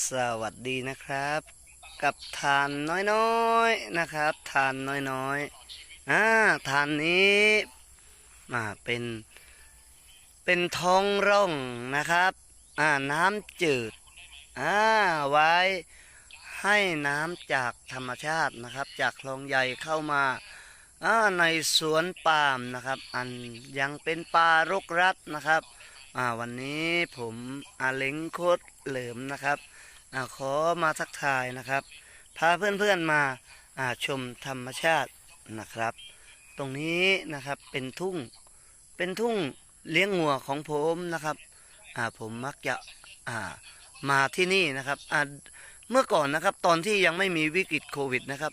สวัสดีนะครับ กับทานน้อยๆนะครับ ทานน้อยๆอ่าทานนี้มาเป็นเป็นท้องร่องนะครับอ่าน้ำจืดอ่าไว้ให้น้ำจากธรรมชาตินะครับ จากคลองใหญ่เข้ามาอ่าในสวนปาล์มนะครับ อันยังเป็นป่ารกรัดนะครับอ่าวันนี้ผมอาเล้งโคตรเหลิมนะครับ อขอมาทักทายนะครับ พาเพื่อนๆมาอาชมธรรมชาตินะครับ ตรงนี้นะครับเป็นทุ่งเป็นทุ่งเลี้ยงงัวของผมนะครับอ่าผมมักจะอ่ามาที่นี่นะครับอ่าเมื่อก่อนนะครับตอนที่ยังไม่มีวิกฤตโควิดนะครับ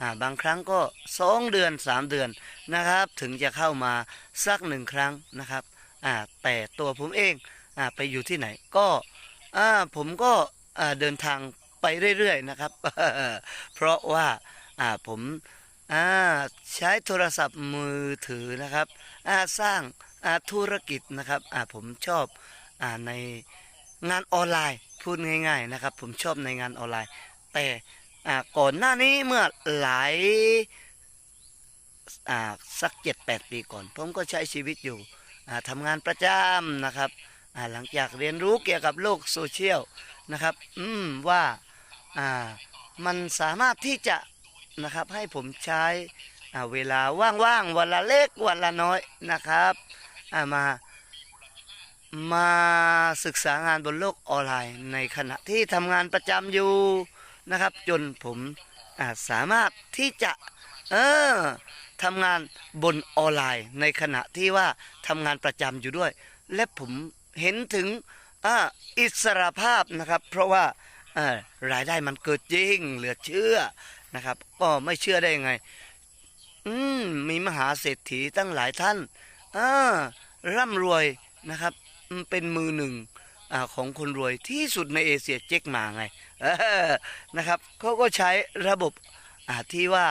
อ่าบางครั้งก็สองเดือนสามเดือนนะครับ ถึงจะเข้ามาสักหนึ่งครั้งนะครับอ่าแต่ตัวผมเองอ่าไปอยู่ที่ไหนก็อ่าผมก็ เดินทางไปเรื่อยๆนะครับ เพราะว่าผมใช้โทรศัพท์มือถือนะครับสร้างธุรกิจนะครับผมชอบอในงานออนไลน์พูดง่าย ๆนะครับ ผมชอบในงานออนไลน์ แต่ก่อนหน้านี้เมื่อหลายสักเจ็ดแปดปีก่อน ผมก็ใช้ชีวิตอยู่ทำงานประจำนะครับหลังจากเรียนรู้เกี่ยวกับโลกโซเชียล นะครับ อืมว่าอ่ามันสามารถที่จะนะครับให้ผมใช้อ่าเวลาว่างๆวันละเล็กวันละน้อยนะครับอ่ามามาศึกษางานบนโลกออนไลน์ ในขณะที่ทำงานประจำอยู่นะครับ จนผมาสามารถที่จะเออทำงานบนออนไลน์ ในขณะที่ว่าทำงานประจำอยู่ด้วย และผมเห็นถึง อาอิสรภาพนะครับ เพราะว่ารายได้มันเกิดจริง เหลือเชื่อนะครับ ก็ไม่เชื่อได้ยังไง อืมมีมหาเศรษฐีตั้งหลายท่านอ่าร่ำรวยนะครับ เป็นมือหนึ่งอของคนรวยที่สุดในเอเชียเจ๊กหมาไงนะครับเขาก็ใช้ระบบที่ว่า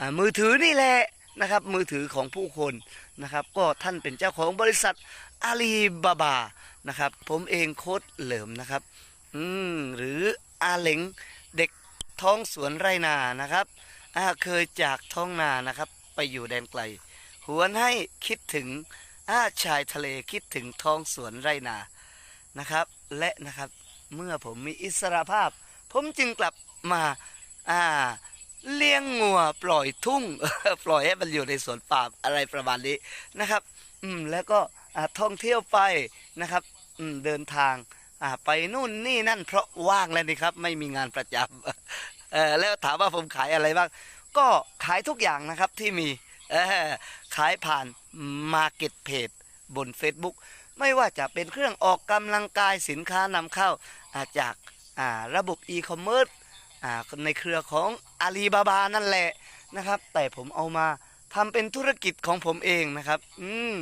อ่ามือถือนี่แหละนะครับ มือถือของผู้คนนะครับ ก็ท่านเป็นเจ้าของบริษัทอาลีบาบา นะครับ ผมเองโค้ดเหลิมนะครับ อืมหรืออาเหลงเด็กท้องสวนไรนานะครับอาเคยจากท้องนานะครับ ไปอยู่แดนไกล หวนให้คิดถึงอาชายทะเลคิดถึงท้องสวนไรนานะครับ และนะครับเมื่อผมมีอิสรภาพ ผมจึงกลับมาอ่าเลี้ยงงัวปล่อยทุ่ง ปล่อยให้มันอยู่ในสวนป่าอะไรประมาณนี้นะครับ อืมแล้วก็อาท่องเที่ยวไปนะครับ อืมเดินทางอ่าไปนู่นนี่นั่นเพราะว่างแล้วนี่ครับ ไม่มีงานประจำเออแล้วถามว่าผมขายอะไรบ้าง ก็ขายทุกอย่างนะครับที่มีเออขายผ่าน Market Page บน Facebook ไม่ว่าจะเป็นเครื่องออกกำลังกายสินค้านำเข้าาจาการะบบ e-commerce อ่าในเครือของอาลีบาบานั่นแหละนะครับ แต่ผมเอามาทำเป็นธุรกิจของผมเองนะครับ อืม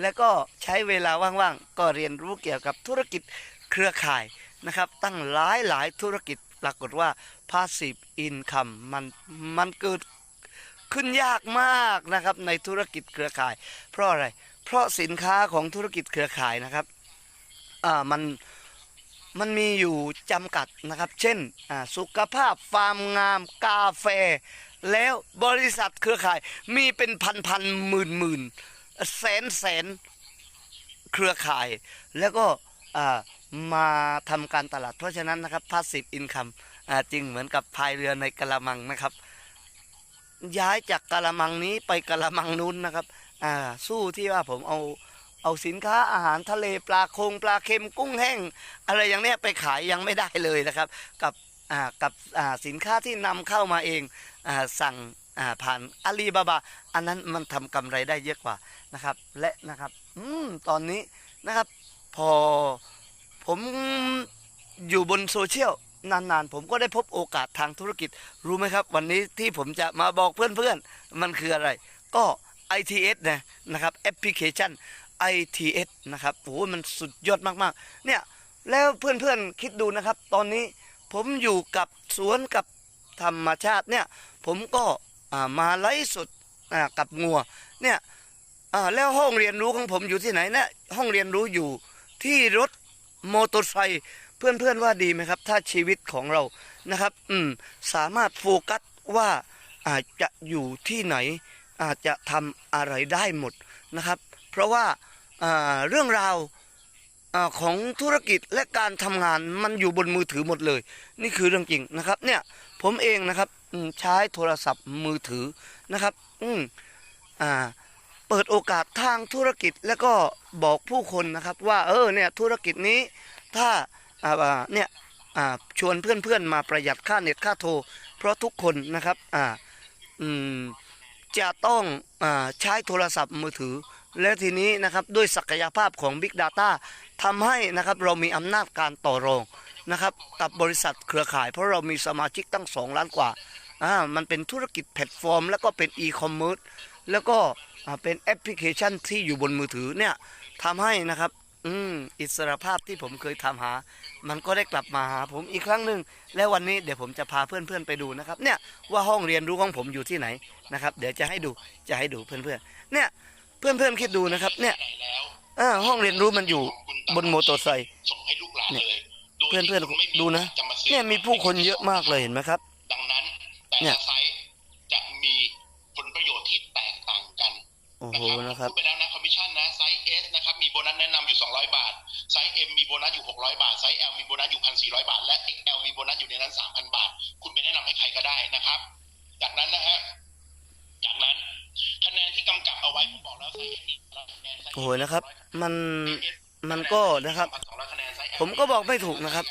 แล้วก็ใช้เวลาว่างๆ ก็เรียนรู้เกี่ยวกับธุรกิจเครือข่ายนะครับ ตั้งหลายหลายธุรกิจปรากฏว่า passive income มันมันเกิดขึ้นยากมากนะครับในธุรกิจเครือข่าย เพราะอะไร เพราะสินค้าของธุรกิจเครือข่ายนะครับอ่ามันมันมีอยู่จำกัดนะครับ เช่นสุขภาพฟาร์มงามกาแฟ แล้วบริษัทเครือข่ายมีเป็นพันพันหมื่นหมื่น แสนแสนเครือข่าย แล้วก็มาทำการตลาด เพราะฉะนั้นนะครับ passive income อ่าจริงเหมือนกับพายเรือในกระมังนะครับ ย้ายจากกระมังนี้ไปกระมังนู้นนะครับสู้ที่ว่าผมเอาเอาสินค้าอาหารทะเลปลาคงปลาเค็มกุ้งแห้ง อะไรอย่างเนี้ยไปขายยังไม่ได้เลยนะครับ กับกับสินค้าที่นำเข้ามาเองอสั่ง ผ่านอาลีบาบา อันนั้นมันทำกำไรได้เยอะกว่านะครับ และนะครับ อืมตอนนี้นะครับ พอผมอยู่บนโซเชียลนานๆ ผมก็ได้พบโอกาสทางธุรกิจ รู้ไหมครับ วันนี้ที่ผมจะมาบอกเพื่อนๆ มันคืออะไร ก็ ITS นะนะครับแอปพลิเคชัน ITS นะครับโอ้โหมันสุดยอดมากๆ เนี่ย แล้วเพื่อนๆ คิดดูนะครับ ตอนนี้ผมอยู่กับสวนกับธรรมชาติเนี่ย ผมก็ มาไลฟ์สดกับงัวเนี่ยแล้วห้องเรียนรู้ของผมอยู่ที่ไหนเนี่ยห้องเรียนรู้อยู่ที่รถมอเตอร์ไซค์เพื่อนๆว่าดีไหมครับ ถ้าชีวิตของเรานะครับ อืมสามารถโฟกัสว่าอาจจะอยู่ที่ไหน อาจจะทำอะไรได้หมดนะครับ เพราะว่าาเรื่องราวอาของธุรกิจและการทำงานมันอยู่บนมือถือหมดเลย นี่คือเรื่องจริงนะครับเนี่ยผมเองนะครับ ใช้โทรศัพท์มือถือนะครับ อืมอ่าเปิดโอกาสทางธุรกิจแล้วก็บอกผู้คนนะครับ ว่าเออเนี่ยธุรกิจนี้ถ้าอ่าเนี่ยอ่าชวนเพื่อนๆมาประหยัดค่าเน็ตค่าโทร เพราะทุกคนนะครับอ่าอืมจะต้องอาใช้โทรศัพท์มือถือ และทีนี้นะครับด้วยศักยภาพของ Big Data ทำให้นะครับเรามีอำนาจการต่อรองนะครับกับบริษัทเครือข่าย เพราะเรามีสมาชิกตั้ง 2 ล้านกว่า อ่ามันเป็นธุรกิจแพลตฟอร์ม แล้วก็เป็นอีคอมเมิร์ซแล้วก็อ่าเป็นแอปพลิเคชันที่อยู่บนมือถือเนี่ยทำให้นะครับอืมอิสรภาพที่ผมเคยทำหา มันก็ได้กลับมาหาผมอีกครั้งหนึ่งและวันนี้เดี๋ยวผมจะพาเพื่อนๆไปดูนะครับ เนี่ยว่าห้องเรียนรู้ของผมอยู่ที่ไหนนะครับ เดี๋ยวจะให้ดูจะให้ดูเพื่อนๆเนี่ยเพื่อนๆคิดดูนะครับ เนี่ยห้อ่าห้องเรียนรู้มันอยู่บนโมอเตไซค์เนี่ยเลยโดยเพื่อนๆดูนะ เนี่ยมีผู้คนเยอะมากเลยเห็นไหมครับ ดังนั้น แต่เนี่ยละไซส์จะมีผลประโยชน์ที่แตกต่างกันโอ้นะโหครับนะครับพูดไปแล้วนะคอมมิชชั่นนะไซส์ S นะครับมีโบนัสแนะนำอยู่ 200 บาท ไซส์ M มีโบนัสอยู่ 600 บาท ไซส์ L มีโบนัสอยู่ 1,400 บาท และ XL มีโบนัสอยู่ในนั้น 3,000 บาท คุณไปแนะนำให้ใครก็ได้นะครับ จากนั้นนะฮะจากนั้นคะแนนที่กำกับเอาไว้ผมบอกแล้วไซส์ M มีคะแนนไซส์ M โอ้โหนะครับ มันไซส์ S มันก็นะครับ2,200คะแนนไซส์ L ผมก็บอกไม่ถูกนะครับ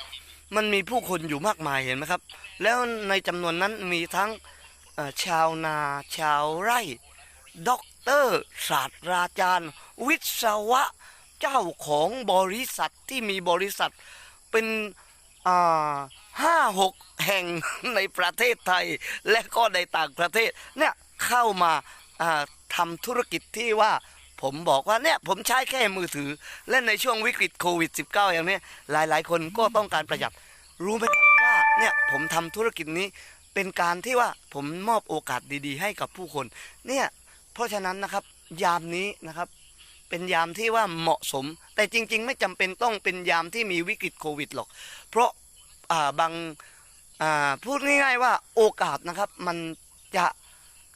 มันมีผู้คนอยู่มากมายเห็นไหมครับ แล้วในจำนวนนั้นมีทั้งชาวนาชาวไร่ด็อกเตอร์ศาสตราจารย์ วิศวะเจ้าของบริษัทที่มีบริษัทเป็นห้าหกแห่งในประเทศไทย และก็ในต่างประเทศเนี่ยเข้ามาทำธุรกิจที่ว่าผมบอกว่าเนี่ยผมใช้แค่มือถือ และในช่วงวิกฤตโควิด -19 อย่างนี้หลายๆ คนก็ต้องการประหยัดรู้ไหมครับ ว่าเนี่ยผมทำธุรกิจนี้เป็นการที่ว่าผมมอบโอกาสดีๆ ให้กับผู้คน เนี่ยเพราะฉะนั้นนะครับยามนี้นะครับเป็นยามที่ว่าเหมาะสม แต่จริง ๆ ไม่จำเป็นต้องเป็นยามที่มีวิกฤตโควิดหรอก เพราะอ่าบางอ่าพูดง่ายๆว่าโอกาสนะครับมันจะ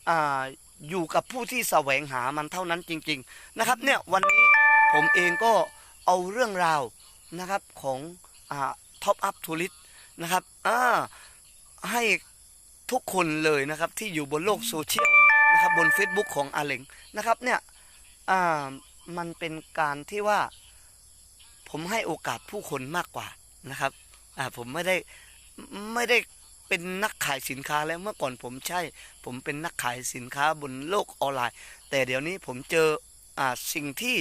อ่าอยู่กับผู้ที่แสวงหามันเท่านั้นจริง ๆนะครับเนี่ยวันนี้ผมเองก็เอาเรื่องราวนะครับของอ่าท็อปอัพทูริส นะครับอ่าให้ทุกคนเลยนะครับที่อยู่บนโลกโซเชียลนะครับบน Facebook ของอาเลงนะครับเนี่ยอ่ามันเป็นการที่ว่า ผมให้โอกาสผู้คนมากกว่านะครับอ่าผมไม่ได้ไม่ได้เป็นนักขายสินค้าแล้วเมื่อก่อนผมใช่ ผมเป็นนักขายสินค้าบนโลกออนไลน์ แต่เดี๋ยวนี้ผมเจออ่าสิ่งที่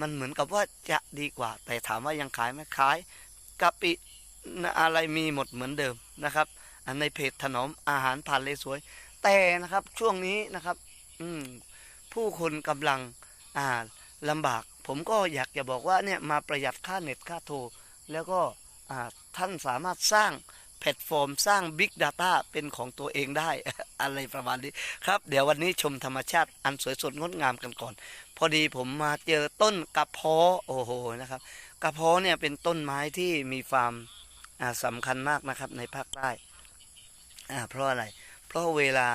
มันเหมือนกับว่าจะดีกว่า แต่ถามว่ายังขายไหมขายกะปิ อะไรมีหมดเหมือนเดิมนะครับในเพจถนอมอาหารผ่านเลสวย แต่นะครับช่วงนี้นะครับ อืผู้คนกำลังอ่าลำบาก ผมก็อยากจะบอกว่าเนี่ยมาประหยัดค่าเน็ตค่าโทร แล้วก็ท่านสามารถสร้างแพลตฟอร์มสร้าง Big Data เป็นของตัวเองได้ อะไรประมาณนี้ครับ เดี๋ยววันนี้ชมธรรมชาติอันสวยสดงดงามกันก่อน พอดีผมมาเจอต้นกระเพาะโอ้โหนะครับ กระเพาะเนี่ยเป็นต้นไม้ที่มีความ สำคัญมากนะครับในภาคใต้เพราะอะไร เพราะเวลา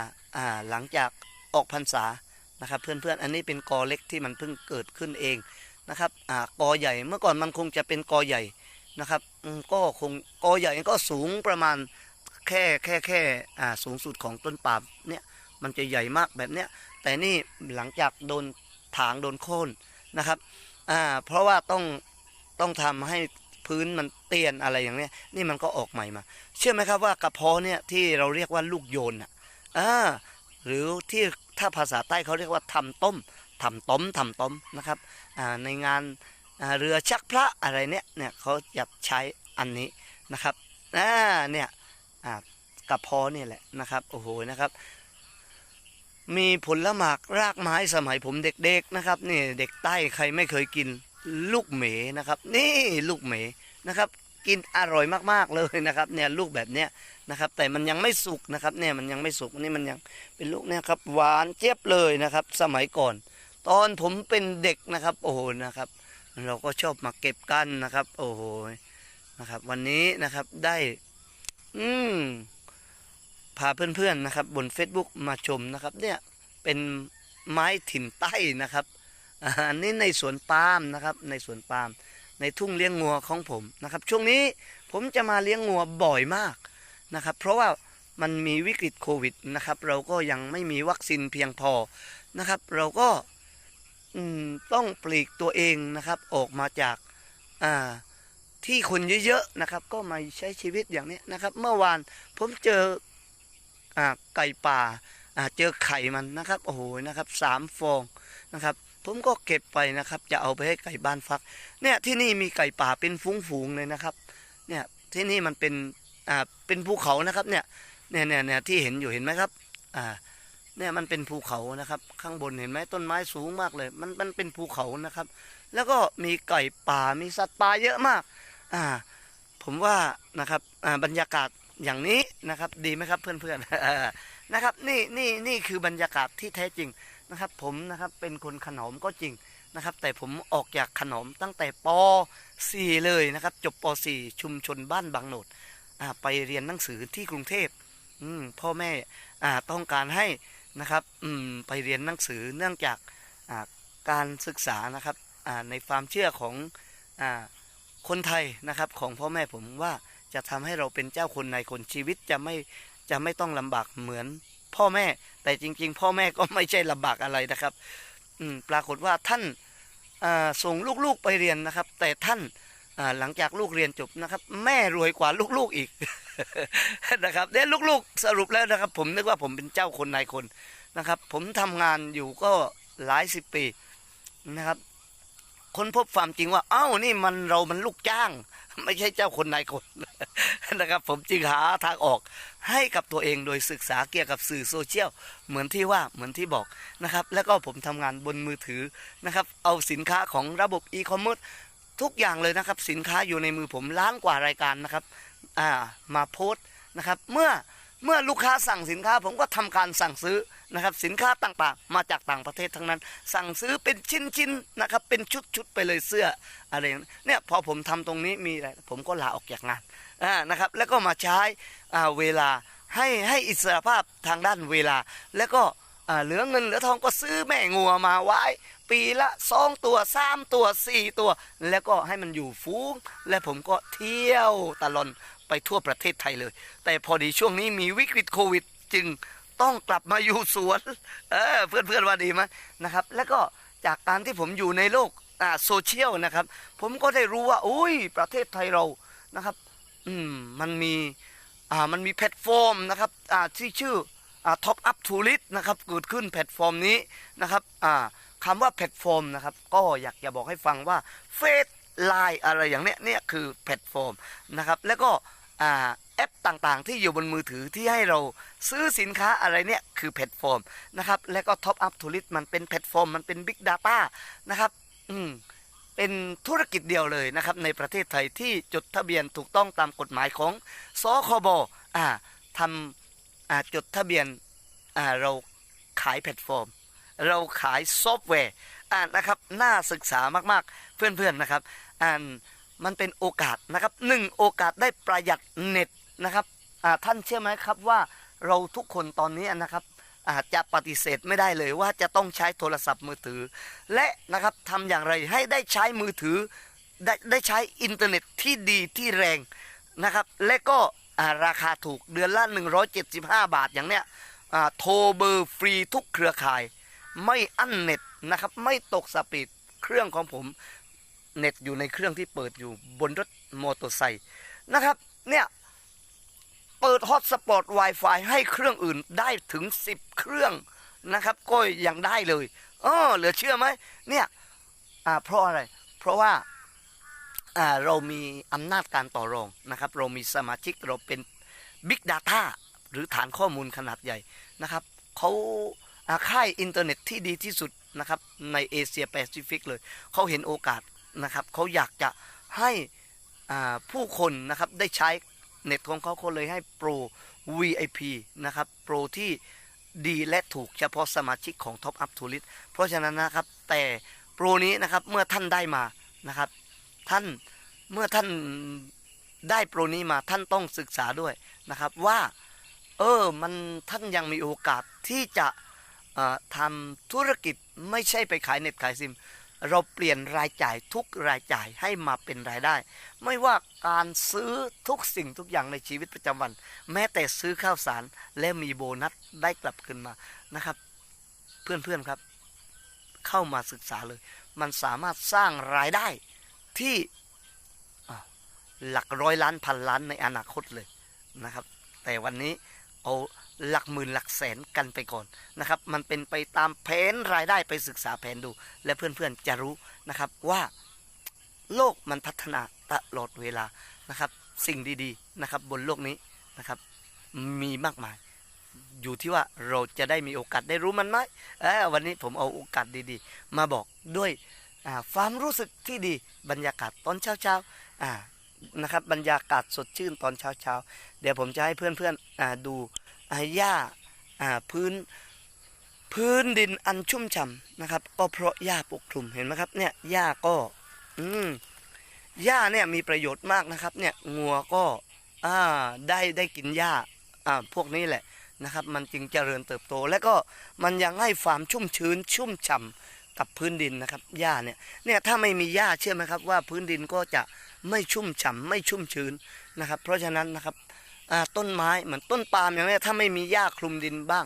หลังจากออกพรรษานะครับเพื่อนๆ อันนี้เป็นกอเล็กที่มันเพิ่งเกิดขึ้นเองนะครับอกอใหญ่เมื่อก่อนมันคงจะเป็นกอใหญ่นะครับก็คงกอใหญ่ก็สูงประมาณแค่แค่แค่สูงสุดของต้นปาล์มเนี่ยมันจะใหญ่มากแบบเนี้ยแต่นี่หลังจากโดนถางโดนโค่นนะครับเพราะว่าต้องต้องทำให้ พื้นมันเตียนอะไรอย่างเนี้ย นี่มันก็ออกใหม่มา เชื่อไหมครับว่ากระเพาะเนี่ยที่เราเรียกว่าลูกโยนอะอ่าหรือที่ถ้าภาษาใต้เขาเรียกว่าทำต้มทำต้มทำต้มนะครับอ่าในงานาเรือชักพระอะไรเนี่ยเนี่ยเขาจะใช้อันนี้นะครับอ่าเนี่ยอ่ากระเพาะนี่แหละนะครับโอ้โหนะครับมีผลหมากรากไม้สมัยผมเด็กๆนะครับนี่เด็กใต้ใครไม่เคยกินลูกเหมนะครับ นี่ลูกเหม นะครับ กินอร่อยมากๆเลยนะครับเนี่ยลูกแบบเนี้ยนะครับ แต่มันยังไม่สุกนะครับเนี่ยมันยังไม่สุกนี่มันยังเป็นลูกเนี่ยครับหวานเจี๊ยบเลยนะครับ สมัยก่อน ตอนผมเป็นเด็กนะครับ โอ้โหนะครับ เราก็ชอบมาเก็บกันนะครับ โอ้โหนะครับ วันนี้นะครับได้ อืมพาเพื่อนๆนะครับบน Facebook มาชมนะครับเนี่ยเป็นไม้ถิ่นใต้นะครับอันนี้ในสวนปาล์มนะครับในสวนปาล์ม ในทุ่งเลี้ยงงัวของผมนะครับ ช่วงนี้ผมจะมาเลี้ยงงัวบ่อยมากนะครับ เพราะว่ามันมีวิกฤตโควิดนะครับ เราก็ยังไม่มีวัคซีนเพียงพอนะครับ เราก็ต้องปลีกตัวเองนะครับออกมาจากาที่คนเยอะๆนะครับ ก็มาใช้ชีวิตอย่างนี้นะครับ เมื่อวานผมเจออไก่ป่าอ่าเจอไข่มันนะครับโอ้โหนะครับสามฟองนะครับ ผมก็เก็บไปนะครับ จะเอาไปให้ไก่บ้านฟัก เนี่ยที่นี่มีไก่ป่าเป็นฝูงๆเลยนะครับ เนี่ยที่นี่มันเป็นอ่าเป็นภูเขานะครับ เนี่ยเนี่ยเนี่ยเนี่ยที่เห็นอยู่เห็นไหมครับอ่าเนี่ยมันเป็นภูเขานะครับ ข้างบนเห็นไหมต้นไม้สูงมากเลย มันมันเป็นภูเขานะครับ แล้วก็มีไก่ป่ามีสัตว์ป่าเยอะมากอ่าผมว่านะครับอ่าบรรยากาศอย่างนี้นะครับ ดีไหมครับเพื่อนๆนะครับ นี่นี่นี่คือบรรยากาศที่แท้จริง นะครับผมนะครับเป็นคนขนอมก็จริงนะครับ แต่ผมออกจากขนอมตั้งแต่ป .4 เลยนะครับ จบป .4 ชุมชนบ้านบางโหนดไปเรียนหนังสือที่กรุงเทพพ่อแม่ต้องการให้นะครับไปเรียนหนังสือเนื่องจากการศึกษานะครับในความเชื่อของอคนไทยนะครับของพ่อแม่ผมว่าจะทำให้เราเป็นเจ้าคนในคนชีวิตจะไม่จะไม่ต้องลำบากเหมือน พ่อแม่ แต่จริง ๆ พ่อแม่ก็ไม่ใช่ลำบากอะไรนะครับ อืมปรากฏว่าท่านส่งลูกๆไปเรียนนะครับ แต่ท่านหลังจากลูกเรียนจบนะครับ แม่รวยกว่าลูกๆอีกนะครับเนี่ยลูกๆสรุปแล้วนะครับ ผมนึกว่าผมเป็นเจ้าคนนายคนนะครับ ผมทำงานอยู่ก็หลายสิบปีนะครับ คนพบความจริงว่า เอ้านี่มันเรามันลูกจ้าง ไม่ใช่เจ้าคนนายคนนะครับ ผมจึงหาทางออกให้กับตัวเองโดยศึกษาเกี่ยวกับสื่อโซเชียลเหมือนที่ว่าเหมือนที่บอกนะครับ แล้วก็ผมทำงานบนมือถือนะครับ เอาสินค้าของระบบอีคอมเมิร์ซทุกอย่างเลยนะครับ สินค้าอยู่ในมือผมล้านกว่ารายการนะครับ อ่ามาโพสต์นะครับ เมื่อ เมื่อลูกค้าสั่งสินค้าผมก็ทำการสั่งซื้อนะครับสินค้าต่างๆ มาจากต่างประเทศทั้งนั้น สั่งซื้อเป็นชิ้นๆนะครับเป็นชุดๆไปเลยเสื้ออะไรเนี่ยพอผมทำตรงนี้มีอะไรผมก็ลาออกจากงานนะครับแล้วก็มาใช้เวลาให้ให้อิสรภาพทางด้านเวลา แล้วก็เหลือเงินเหลือทองก็ซื้อแม่งัวมาไว้ ปีละสองตัวสามตัวสี่ตัว แล้วก็ให้มันอยู่ฟูงและผมก็เที่ยวตลอด ไปทั่วประเทศไทยเลย แต่พอดีช่วงนี้มีวิกฤตโควิด จึงต้องกลับมาอยู่สวนเออเพื่อนเพื่อนๆว่าดีไหมนะครับ แล้วก็จากการที่ผมอยู่ในโลกอ่าโซเชียลนะครับ ผมก็ได้รู้ว่าอุ้ยประเทศไทยเรานะครับ อืมมันมีอ่ามันมีแพลตฟอร์มนะครับอ่าที่ชื่ออ่าท็อปอัพทูริสนะครับเกิดขึ้นแพลตฟอร์มนี้นะครับอ่าคำว่าแพลตฟอร์มนะครับ ก็อยากจะบอกให้ฟังว่าเฟซไลน์อะไรอย่างเนี้ยเนี่ยคือแพลตฟอร์มนะครับ แล้วก็ แอปต่างๆ ที่อยู่บนมือถือที่ให้เราซื้อสินค้าอะไรเนี่ย คือแพลตฟอร์มนะครับแล้วก็ท็อปอัพทูริสมันเป็นแพลตฟอร์มมันเป็นบิ๊กดาต้านะครับอืมเป็นธุรกิจเดียวเลยนะครับในประเทศไทยที่จดทะเบียนถูกต้องตามกฎหมายของสคบอ่าทำอ่าจดทะเบียนอ่าเราขายแพลตฟอร์ม เราขายซอฟต์แวร์อ่านะครับน่าศึกษามากๆเพื่อนๆนะครับอ่าน มันเป็นโอกาสนะครับหนึ่งโอกาสได้ประหยัดเน็ตนะครับท่านเชื่อไหมครับว่าเราทุกคนตอนนี้นะครับอาจจะปฏิเสธไม่ได้เลยว่าจะต้องใช้โทรศัพท์มือถือ และนะครับทำอย่างไรให้ได้ใช้มือถือได้ได้ใช้อินเทอร์เน็ตที่ดีที่แรงนะครับ และก็ราคาถูกเดือนละ 175 บาทอย่างเนี้ยโทรเบอร์ฟรีทุกเครือข่าย ไม่อั้นเน็ตนะครับ ไม่ตกสปีดเครื่องของผม เน็ตอยู่ในเครื่องที่เปิดอยู่บนรถมอเตอร์ไซค์นะครับ เนี่ย เปิดฮอตสปอต Wi-Fi ให้เครื่องอื่นได้ถึง 10 เครื่องนะครับ ก็ยังได้เลยเออเหลือเชื่อไหมเนี่ยอ่าเพราะอะไร เพราะว่าอ่าเรามีอำนาจการต่อรองนะครับ เรามีสมาชิกเราเป็น Big Data หรือฐานข้อมูลขนาดใหญ่นะครับเขาอาค่ายอินเทอร์เน็ตที่ดีที่สุดนะครับในเอเชียแปซิฟิกเลย เขาเห็นโอกาส นะครับเขาอยากจะให้ผู้คนนะครับได้ใช้เน็ตของเขาเขาเลยให้โปร VIP นะครับโปรที่ดีและถูกเฉพาะสมาชิกของ Top Up t o u r i s t เพราะฉะนั้นนะครับแต่โปรนี้นะครับเมื่อท่านได้มานะครับท่านเมื่อท่านได้โปรนี้มาท่านต้องศึกษาด้วยนะครับว่าเออมันท่านยังมีโอกาสที่จะทำธุรกิจไม่ใช่ไปขายเน็ตขายซิม เราเปลี่ยนรายจ่ายทุกรายจ่ายให้มาเป็นรายได้ ไม่ว่าการซื้อทุกสิ่งทุกอย่างในชีวิตประจำวัน แม้แต่ซื้อข้าวสารและมีโบนัสได้กลับคืนมานะครับ เพื่อนๆครับ เข้ามาศึกษาเลย มันสามารถสร้างรายได้ที่หลักร้อยล้านพันล้านในอนาคตเลยนะครับ แต่วันนี้เอา หลักหมื่นหลักแสนกันไปก่อนนะครับ มันเป็นไปตามแผนรายได้ไปศึกษาแผนดู และเพื่อนๆจะรู้นะครับว่าโลกมันพัฒนาตลอดเวลานะครับ สิ่งดีๆนะครับบนโลกนี้นะครับ มีมากมาย อยู่ที่ว่าเราจะได้มีโอกาสได้รู้มันไหมเออวันนี้ผมเอาโอกาสดีๆ มาบอกด้วยความรู้สึกที่ดีบรรยากาศตอนเช้าๆอ่า นะครับบรรยากาศสดชื่นตอนเช้าๆ เดี๋ยวผมจะให้เพื่อนๆอ่าดูอ่าหญ้าอ่าพื้นพื้นดินอันชุ่มฉ่ำนะครับ ก็เพราะหญ้าปกคลุมเห็นไหมครับเนี่ยหญ้าก็อืมหญ้าเนี่ยมีประโยชน์มากนะครับ เนี่ยงัวก็อ่าได้ได้กินหญ้าอ่าพวกนี้แหละนะครับ มันจึงเจริญเติบโต และก็มันยังให้ความชุ่มชื้นชุ่มฉ่ำ กับพื้นดินนะครับหญ้าเนี่ยเนี่ยถ้าไม่มีหญ้าเชื่อไหมครับว่าพื้นดินก็จะไม่ชุ่มฉ่ำไม่ชุ่มชื้นนะครับ เพราะฉะนั้นนะครับต้นไม้เหมือนต้นปาล์มอย่างนี้ถ้าไม่มีหญ้าคลุมดินบ้าง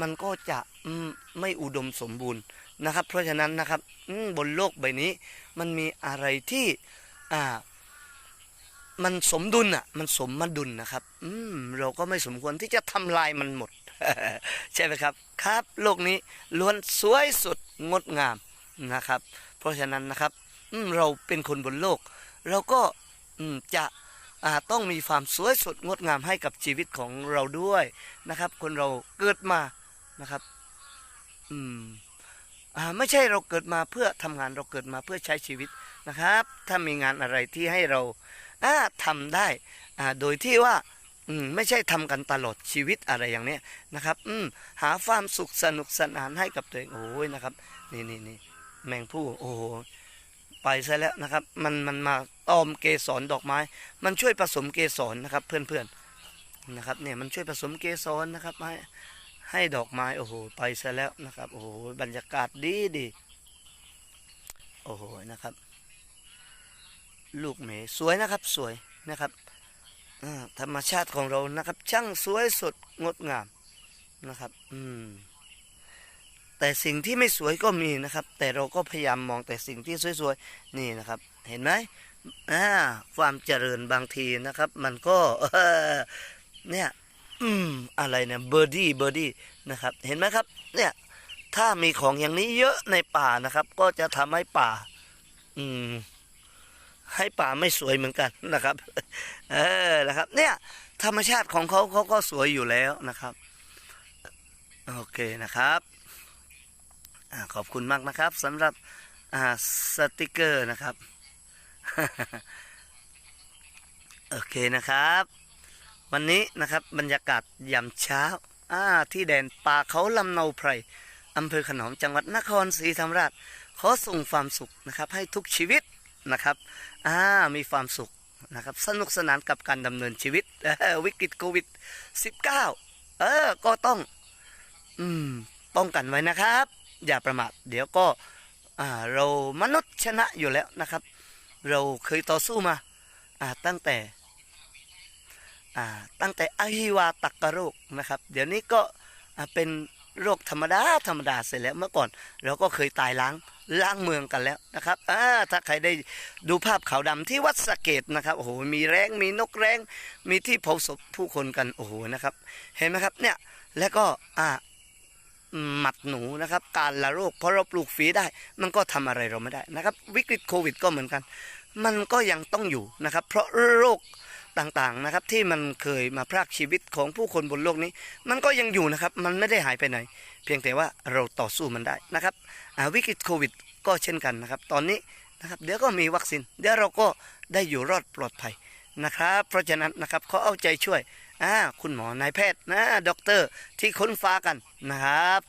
มันก็จะมไม่อุดมสมบูรณ์นะครับ เพราะฉะนั้นนะครับบนโลกใบนี้มันมีอะไรที่มันสมดุลอะมันสมมาดุลนะครับ อืมเราก็ไม่สมควรที่จะทำลายมันหมด ใช่ไหมครับ ครับโลกนี้ล้วนสวยสุดงดงามนะครับ เพราะฉะนั้นนะครับเราเป็นคนบนโลก เราก็จะต้องมีความสวยสดงดงามให้กับชีวิตของเราด้วยนะครับ คนเราเกิดมานะครับอืมอไม่ใช่เราเกิดมาเพื่อทำงานเราเกิดมาเพื่อใช้ชีวิตนะครับ ถ้ามีงานอะไรที่ให้เราอ่าทำได้โดยที่ว่า อืมไม่ใช่ทำกันตลอดชีวิตอะไรอย่างเนี้ยนะครับ อืมหาความสุขสนุกสนานให้กับตัวเองโอ้ยนะครับ นี่นี่นี่แมงผู้โอ้โหไปซะแล้วนะครับ มันมันมาตอมเกสรดอกไม้ มันช่วยผสมเกสรนะครับ เพื่อนๆนนะครับเนี่ยมันช่วยผสมเกสรนะครับให้ให้ดอกไม้โอ้โหไปซะแล้วนะครับโอ้โหบรรยากาศดีดีโอ้โหนะครับ ลูกเหมยสวยนะครับสวยนะครับ ธรรมชาติของเรานะครับ ช่างสวยสดงดงามนะครับ อืมแต่สิ่งที่ไม่สวยก็มีนะครับ แต่เราก็พยายามมองแต่สิ่งที่สวยๆนี่นะครับ เห็นไหมอ่าความเจริญบางทีนะครับ มันก็เนี่ยอืมอะไรเนี่ยเบอร์ดี้เบอร์ดี้นะครับ เห็นไหมครับ เนี่ยถ้ามีของอย่างนี้เยอะในป่านะครับ ก็จะทำให้ป่า อืม ให้ป่าไม่สวยเหมือนกันนะครับ เออนะครับ เนี่ยธรรมชาติของเขาเขาก็สวยอยู่แล้วนะครับ โอเคนะครับอขอบคุณมากนะครับสำหรับสติกเกอร์นะครับ โอเคนะครับ วันนี้นะครับบรรยากาศยามเช้าอ่าที่แดนป่าเขาลำเนาไพรอำเภอขนอมจังหวัดนครศรีธรรมราช ขอส่งความสุขนะครับ ให้ทุกชีวิต นะครับอ่ามีความสุขนะครับสนุกสนานกับการดำเนินชีวิตวิกฤตโควิด -19 เออก็ต้องอืมป้องกันไว้นะครับ อย่าประมาทเดี๋ยวก็อ่าเรามนุษย์ชนะอยู่แล้วนะครับ เราเคยต่อสู้มาอ่าตั้งแต่อ่าตั้งแต่อหิวาตักกะโรคนะครับ เดี๋ยวนี้ก็อ่าเป็นโรคธรรมดาธรรมดาเสร็จแล้วเมื่อก่อน เราก็เคยตายล้าง ล้างเมืองกันแล้วนะครับอ่าถ้าใครได้ดูภาพขาวดำที่วัดสะเกตนะครับโอ้โหมีแรงมีนกแรงมีที่เผาศพผู้คนกันโอ้โหนะครับ เห็นไหมครับเนี่ยแล้วก็อ่าหมัดหนูนะครับการละโรคเพราะเราปลูกฝีได้ มันก็ทำอะไรเราไม่ได้นะครับ วิกฤตโควิดก็เหมือนกัน มันก็ยังต้องอยู่นะครับ เพราะโรคต่างๆนะครับที่มันเคยมาพรากชีวิตของผู้คนบนโลกนี้ มันก็ยังอยู่นะครับ มันไม่ได้หายไปไหน เพียงแต่ว่าเราต่อสู้มันได้นะครับวิกฤตโควิดก็เช่นกันนะครับ ตอนนี้นะครับเดี๋ยวก็มีวัคซีนเดี๋ยวเราก็ได้อยู่รอดปลอดภัยนะครับ เพราะฉะนั้นนะครับขอเอาใจช่วยอ่าคุณหมอนายแพทย์นะด็อกเตอร์ที่ค้นฟ้ากันนะครับ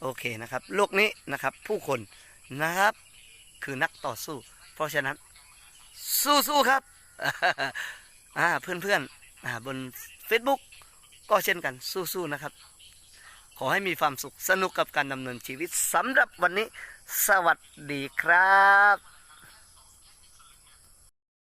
โอเคนะครับโลกนี้นะครับผู้คนนะครับคือนักต่อสู้ เพราะฉะนั้นสู้ๆครับอ่าเพื่อนๆอ่าบน Facebook ก็เช่นกันสู้ๆนะครับ ขอให้มีความสุขสนุกกับการดำเนินชีวิตสำหรับวันนี้ สวัสดีครับ